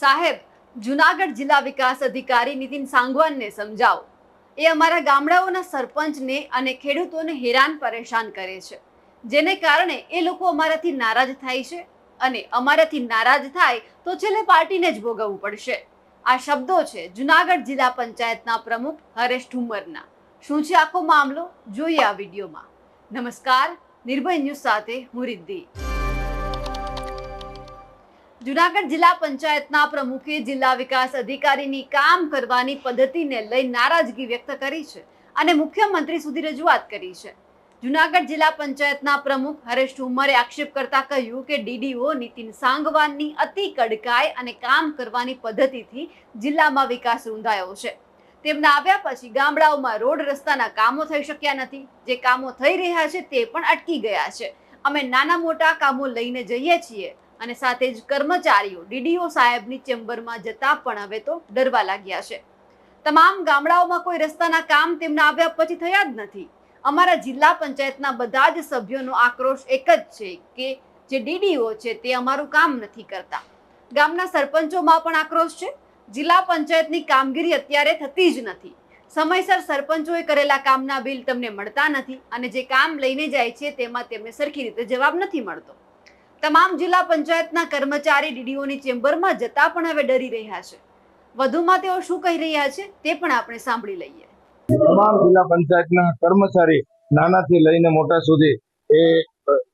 સાહેબ, જુનાગઢ જિલ્લા વિકાસ અધિકારી નીતિન સાંગવાનને સમજાવો. એ અમારા ગામડાઓના સરપંચને અને ખેડૂતોને હેરાન પરેશાન કરે છે. જેને કારણે એ લોકો અમારાથી નારાજ થાય છે અને અમારાથી નારાજ થાય તો છેલ્લે પાર્ટીને જ ભોગવવું પડશે. આ શબ્દો છે જુનાગઢ જિલ્લા પંચાયતના પ્રમુખ હરેશ ઠુમ્મરના. શું છે આખો મામલો? જોઈએ આ વિડીયોમાં. નમસ્કાર, નિર્ભય ન્યૂઝ સાથે હું રિદ્ધિ. જુનાગઢ જિલ્લા પંચાયતના પ્રમુખે જિલ્લા વિકાસ અધિકારીની કામ કરવાની પદ્ધતિને લઈ નારાજગી વ્યક્ત કરી છે અને મુખ્યમંત્રી સુધી રજૂઆત કરી છે. જુનાગઢ જિલ્લા પંચાયતના પ્રમુખ હરેશ ઠુમરે આક્ષેપ કરતા કહ્યું કે ડીડીઓ નીતિન સાંગવાનની અતિ કડકાઈ અને કામ કરવાની પદ્ધતિથી જિલ્લામાં વિકાસ રૂંધાયો છે. તેમના આવ્યા પછી ગામડાઓમાં રોડ રસ્તાના કામો થઈ શક્યા નથી. જે કામો થઈ રહ્યા છે તે પણ અટકી ગયા છે. અમે નાના મોટા કામો લઈને જઈએ છીએ. અને સાથે જ કર્મચારીઓ ડીડીઓ સાહેબની ચેમ્બરમાં જતા પણ હવે તો ડરવા લાગ્યા છે. તમામ ગામડાઓમાં કોઈ રસ્તાના કામ તેમના આવ્યા પછી થયા જ નથી. અમારા જિલ્લા પંચાયતના બધા જ સભ્યોનો આક્રોશ એક જ છે કે જે ડીડીઓ છે તે અમારું કામ નથી કરતા. ગામના સરપંચોમાં પણ આક્રોશ છે. જિલ્લા પંચાયતની કામગીરી અત્યારે થતી જ નથી. સમયસર સરપંચોએ કરેલા કામના બિલ તમને મળતા નથી અને જે કામ લઈને જાય છે તેમાં તેમને સરખી રીતે જવાબ નથી મળતો. તમામ જિલ્લા પંચાયતના કર્મચારી ડીડીઓની ચેમ્બરમાં જતા પણ હવે ડરી રહ્યા છે. વધુમાં તેઓ શું કહી રહ્યા છે તે પણ આપણે સાંભળી લઈએ. તમામ જિલ્લા પંચાયતના કર્મચારી નાનાથી લઈને મોટા સુધી એ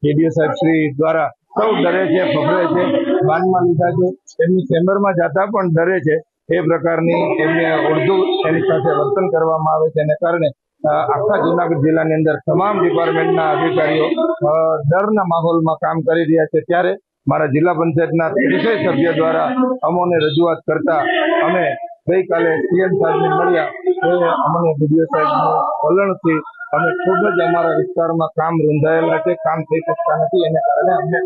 ડીડીઓ સાહેબ દ્વારા સૌ ડરે છે ફફરે છે, બાનમાં લીધા છે. એમની ચેમ્બરમાં જતા પણ ડરે છે. એ પ્રકારની એમને ઉર્દુ એની સાથે વર્તન કરવામાં આવે છે. એને કારણે આખા જુનાગઢ જિલ્લાની અંદર તમામ ડિપાર્ટમેન્ટના અધિકારીઓ ડરના માહોલમાં કામ કરી રહ્યા છે. ત્યારે મારા જિલ્લા પંચાયતના ત્રીસેય સભ્ય દ્વારા અમોને રજૂઆત કરતા અમે ગઈકાલે સીએમ સાહેબને મળ્યા. અમને બીડીઓ સાહેબનું વલણથી અમે ખૂબ જ અમારા વિસ્તારમાં કામ રૂંધાયેલા છે. કામ થઈ શકતા નથી. એને કારણે અમને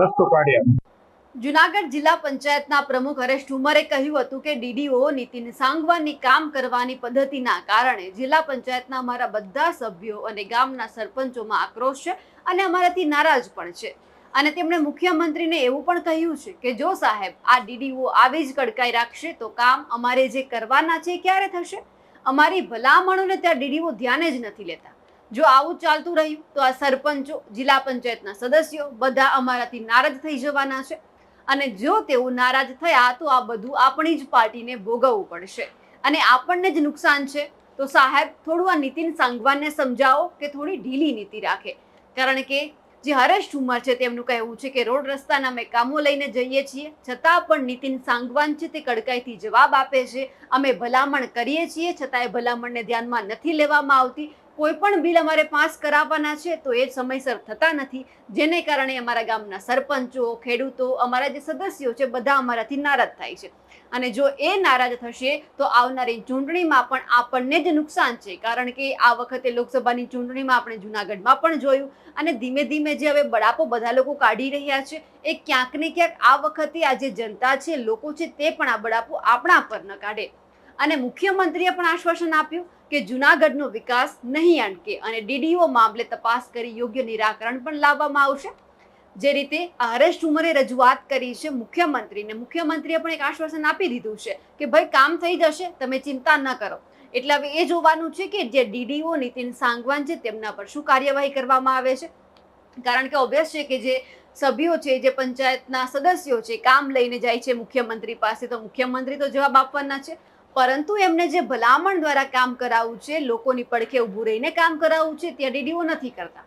રસ્તો કાઢ્યા જુનાગઢ જિલ્લા પંચાયતના પ્રમુખ હરેશ ઠુમરે કહ્યું હતું કે ડીડીઓ નીતિન સાંગવાની કામ કરવાની પદ્ધતિના કારણે જિલ્લા પંચાયતના અમારા બધા સભ્યો અને ગામના સરપંચોમાં આક્રોશ છે અને અમારાથી નારાજ પણ છે. અને તેમણે મુખ્યમંત્રીને એવું પણ કહ્યું છે કે જો સાહેબ, આ ડીડીઓ આવી જ કડકાઈ રાખશે તો કામ અમારે જે કરવાના છે ક્યારે થશે? અમારી ભલામણોને ત્યાં ડીડીઓ ધ્યાને જ નથી લેતા. જો આવું ચાલતું રહ્યું તો આ સરપંચો, જિલ્લા પંચાયતના સદસ્યો બધા અમારાથી નારાજ થઈ જવાના છે. અને જો તેઓ નારાજ થયા, તો આ બધું આપણી જ પાર્ટીને ભોગવવું પડશે. અને આપણને જ નુકસાન છે. તો સાહેબ, થોડું આ નીતિન સાંગવાનને સમજાવો કે થોડી ઢીલી નીતિ રાખે. કારણ કે જે હરેશ ઠુમર છે, તેમનું કહેવું છે કે રોડ રસ્તાના અમે કામો લઈને જઈએ છીએ. છતાં પણ નીતિન સાંગવાન છે, તે કડકાઈથી જવાબ આપે છે. અમે ભલામણ કરીએ છીએ, છતાં એ ભલામણને ધ્યાનમાં નથી લેવામાં આવતી. કોઈ પણ બિલ અમારે પાસ કરાવવાના છે, તો એ સમયસર થતા નથી. જેને કારણે અમારા ગામના સરપંચો, ખેડૂતો, અમારા જે સદસ્યો છે, બધા અમારાથી નારાજ થાય છે. અને જો એ નારાજ થશે, તો આવનારી ચૂંટણીમાં પણ આપણને જ નુકસાન છે. કારણ કે આ વખતે લોકસભાની ચૂંટણીમાં આપણે જુનાગઢમાં પણ જોયું. અને ધીમે ધીમે જે હવે બળાપો બધા લોકો કાઢી રહ્યા છે, એ ક્યાંક ને ક્યાંક આ વખતે આ જે જનતા છે, લોકો છે, તે પણ આ બળાપો આપણા પર ન કાઢે. અને મુખ્યમંત્રીએ પણ આશ્વાસન આપ્યું કે જુનાગઢનો વિકાસ નહીં અટકે અને ડીડીઓ મામલે તપાસ કરી યોગ્ય નિરાકરણ પણ લાવવામાં આવશે. જે રીતે હરેશ ઠુમરે રજૂઆત કરી છે મુખ્યમંત્રીને. મુખ્યમંત્રીએ પણ એક આશ્વાસન આપી દીધું છે કે ભાઈ કામ થઈ જશે, તમે ચિંતા ન કરો. એટલે હવે એ જોવાનું છે કે જે ડીડીઓ નીતિન સાંગવાન છે તેમના પર શું કાર્યવાહી કરવામાં આવે છે. કારણ કે ઓબ્વિયસ છે કે જે સભ્યો છે, જે પંચાયતના સદસ્યો છે, કામ લઈને જાય છે મુખ્યમંત્રી પાસે, તો મુખ્યમંત્રી તો જવાબ આપવાના છે. પરંતુ એમને જે ભલામણ દ્વારા કામ કરાવવું છે, લોકોની પડખે ઊભું રહીને કામ કરાવવું છે, ત્યાં ડીડીઓ નથી કરતા.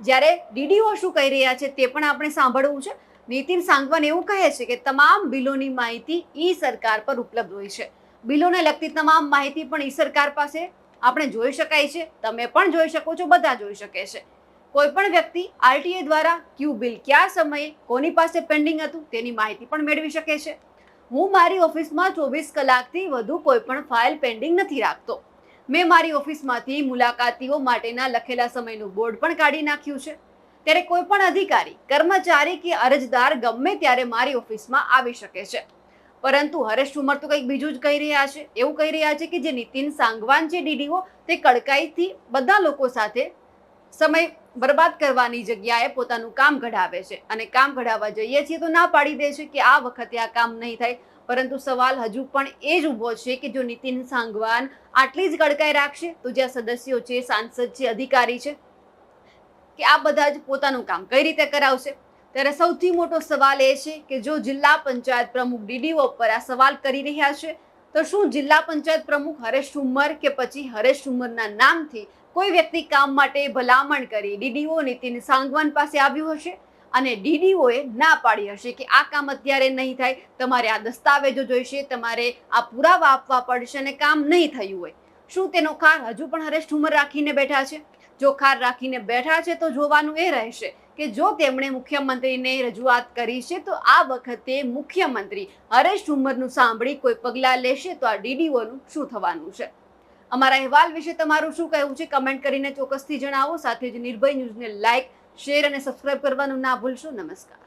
જ્યારે ડીડીઓ શું કહી રહ્યા છે તે પણ આપણે સાંભળવું છે. નીતિન સાંગવાન એવું કહે છે કે તમામ બિલોની માહિતી ઈ સરકાર પર ઉપલબ્ધ હોય છે. બિલોને લગતી તમામ માહિતી પણ ઈ સરકાર પાસે આપણે જોઈ શકાય છે, તમે પણ જોઈ શકો છો, બધા જોઈ શકે છે. કોઈ પણ વ્યક્તિ આરટીએ દ્વારા ક્યુ બિલ કયા સમયે કોની પાસે પેન્ડિંગ હતું તેની માહિતી પણ મેળવી શકે છે. હું મારી ઓફિસમાં ચોવીસ કલાકથી વધુ કોઈ પણ ફાઇલ પેન્ડિંગ નથી રાખતો. મેં મારી ઓફિસમાંથી મુલાકાતીઓ માટેના લખેલા સમયનું બોર્ડ પણ કાઢી નાખ્યું છે. ત્યારે કોઈ પણ અધિકારી, કર્મચારી કે અરજદાર ગમે ત્યારે મારી ઓફિસમાં આવી શકે છે. પરંતુ હરેશ ઠુમર તો કંઈક બીજું જ કહી રહ્યા છે. એવું કહી રહ્યા છે કે જે નીતિન સાંગવાન છે ડીડીઓ, તે કડકાઈથી બધા લોકો સાથે સમય બરબાદ કરવાની જગ્યાએ પોતાનું કામ ઘડાવે છે. અને કામ ઘડાવવા જઈએ છીએ તો ના પાડી દે છે કે આ વખતે આ કામ નહીં થાય. પરંતુ સવાલ હજુ પણ એ જ ઊભો છે કે જો નીતિન સાંગવાન આટલી જ કડકાઈ રાખશે તો જ્યાં સદસ્યો છે, સાંસદ છે, અધિકારી છે, કે આ બધા જ પોતાનું કામ કઈ રીતે કરાવશે? ત્યારે સૌથી મોટો સવાલ એ છે કે જો જિલ્લા પંચાયત પ્રમુખ ડીડીઓ પર આ સવાલ કરી રહ્યા છે તો શું જિલ્લા પંચાયત પ્રમુખ હરેશ ઠુમ્મર કે પછી હરેશ ઠુમ્મરના નામથી કોઈ વ્યક્તિ કામ માટે ભલામણ કરી ડીડીઓ નીતિન સાંગવાન પાસે આવ્યું હશે? અને ડીડીઓએ ના પાડી હશે કે આ કામ અત્યારે નહીં થાય, તમારે આ દસ્તાવેજો જોઈશે, તમારે આ પુરાવા આપવા પડશે અને કામ નહીં થયું હોય. શું તેનો ખાર હજુ પણ હરેશ ઠુમર રાખીને બેઠા છે? જો ખાર રાખીને બેઠા છે તો જોવાનું એ રહેશે કે જો તેમણે મુખ્યમંત્રીને રજૂઆત કરી છે, તો આ વખતે મુખ્યમંત્રી હરેશ ઠુમરનું સાંભળી કોઈ પગલાં લેશે? તો આ ડીડીઓનું શું થવાનું છે? અમારા અહેવાલ વિશે તમારું શું કહેવું છે? કમેન્ટ કરીને ચોક્કસથી જણાવો. સાથે જ નિર્ભય ન્યૂઝને લાઇક શેર અને સબસ્ક્રાઇબ કરવાનું ના ભૂલશો. નમસ્કાર.